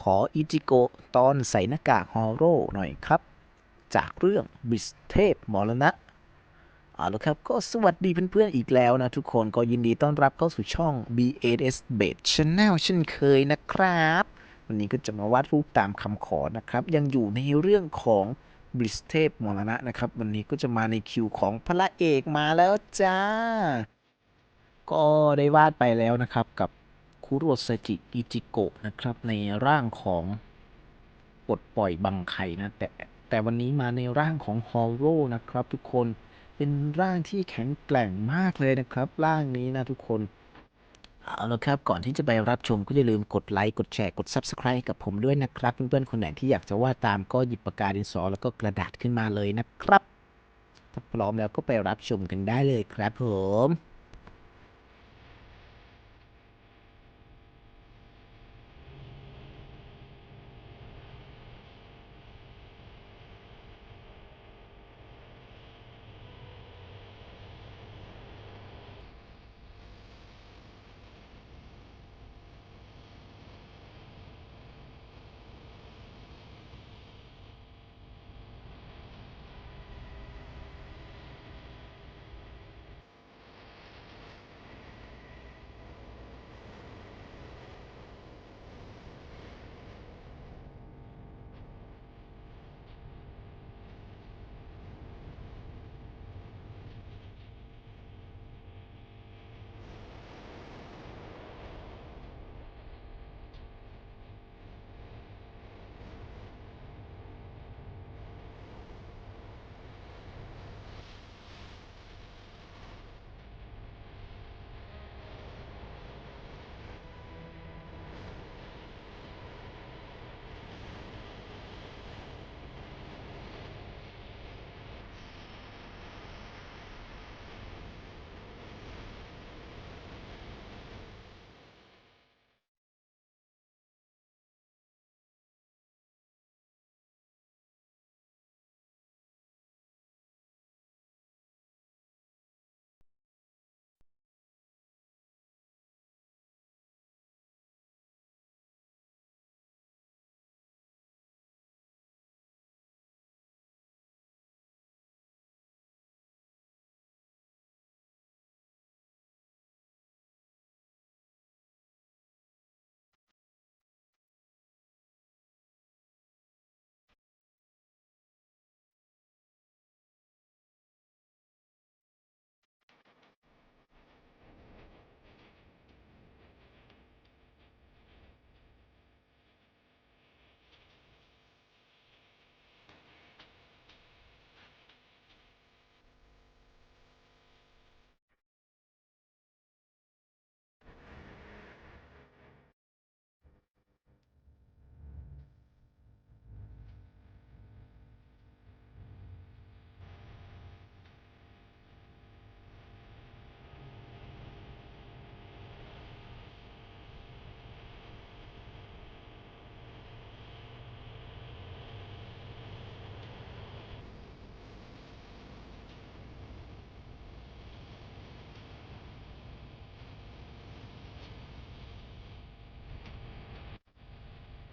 ขออิจิโกตอนใส่หน้ากากฮอโร่หน่อยครับ จากเรื่องบิสเทพมรณะเอาละครับ ก็สวัสดีเพื่อนๆอีกแล้วนะทุกคนก็ยินดีต้อนรับเข้าสู่ช่อง BAS b a t Channel เช่นเคยนะครับ วันนี้ก็จะมาวาดรูปตามคำขอนะครับ ยังอยู่ในเรื่องของบริสเทพมรณะนะครับ วันนี้ก็จะมาในคิวของพระเอกมาแล้วจ้า ก็ได้วาดไปแล้วนะครับกับ คุโรซาจิอิจิโกะนะครับ ในร่างของปลดปล่อยบังไคนะ แต่แต่วันนี้มาในร่างของฮอลโร่นะครับทุกคนเป็นร่างที่แข็งแกร่งมากเลยนะครับ ร่างนี้นะทุกคนเอาละครับ ก่อนที่จะไปรับชมก็อย่าลืมกดไลค์ กดแชร์ กด Subscribe ให้กับผมด้วยนะครับ เพื่อนๆ คนไหนที่อยากจะวาดตามก็หยิบปากกาดินสอ แล้วก็กระดาษขึ้นมาเลยนะครับ ถ้าพร้อมแล้วก็ไปรับชมกันได้เลยครับผม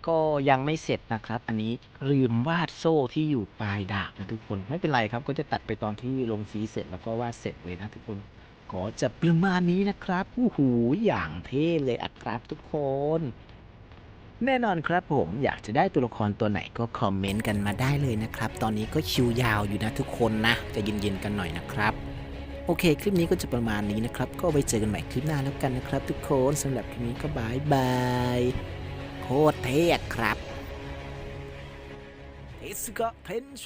ก็ยังไม่เสร็จนะครับ อันนี้ลืมวาดโซ่ที่อยู่ปลายดาบนะทุกคน ไม่เป็นไรครับ ก็จะตัดไปตอนที่ลงสีเสร็จแล้วก็วาดเสร็จเลยนะทุกคนก็จะประมาณนี้นะครับอู้หูอย่างเท่เลยอะครับทุกคน แน่นอนครับผมอยากจะได้ตัวละครตัวไหนก็คอมเมนต์กันมาได้เลยนะครับ ตอนนี้ก็คิวยาวอยู่นะทุกคนนะจะเย็นๆกันหน่อยนะครับโอเค คลิปนี้ก็จะประมาณนี้นะครับ ก็ไว้เจอกันใหม่คลิปหน้าแล้วกันนะครับทุกคนสำหรับคลิปนี้ก็บายบาย โคตรเท่ครับเทสกะเพนโช